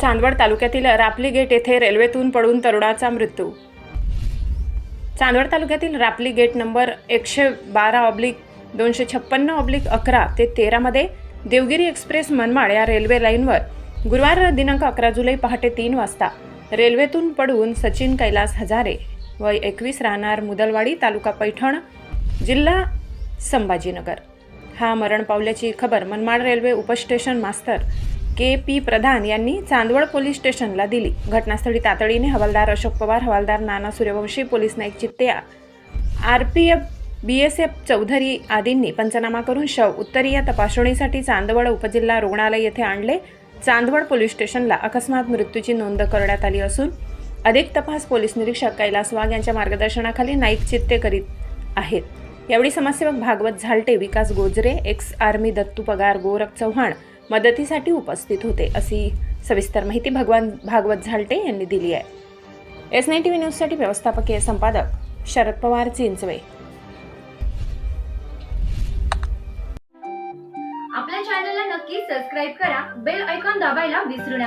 चांदवड तालुक्यातील रापली गेट येथे रेल्वेतून पडून तरुणाचा मृत्यू. चांदवड तालुक्यातील रापली गेट नंबर एकशे बारा ऑब्लिक दोनशे छप्पन्न ऑब्लिक अकरा ते तेरामध्ये देवगिरी एक्सप्रेस मनमाड या रेल्वे लाईनवर गुरुवार दिनांक अकरा जुलै पहाटे तीन वाजता रेल्वेतून पडून सचिन कैलास हजारे वय एकवीस राहणार मुदलवाडी तालुका पैठण जिल्हा संभाजीनगर. हा मरण पावल्याची खबर मनमाड रेल्वे उपस्टेशन मास्तर के पी प्रधान यांनी चांदवड पोलीस स्टेशनला दिली. घटनास्थळी तातडीने हवालदार अशोक पवार हवालदार Nana Suryavanshi police Naik Chitteya R P F B S F Chaudhari आदींनी पंचनामा करून शव उत्तरीय तपासणीसाठी चांदवड उपजिल्हा रुग्णालय येथे आणले. चांदवड पोलीस स्टेशनला अकस्मात मृत्यूची नोंद करण्यात आली असून अधिक तपास पोलीस निरीक्षक कैलास वाघ यांच्या मार्गदर्शनाखाली नाईक चित्ते करीत आहेत. यावेळी समाजसेवक भागवत झालटे विकास गोजरे एक्स आर्मी दत्तू पगार गोरख चव्हाण मदतीसाठी उपस्थित होते अशी सविस्तर माहिती भगवान भागवत झालटे यांनी दिली आहे. एस नाईन टी व्ही न्यूजसाठी व्यवस्थापकीय संपादक शरद पवार चिंचवे. आपल्या चॅनलला नक्की सबस्क्राईब करा बेल ऐकॉन दाबायला विसरू नका.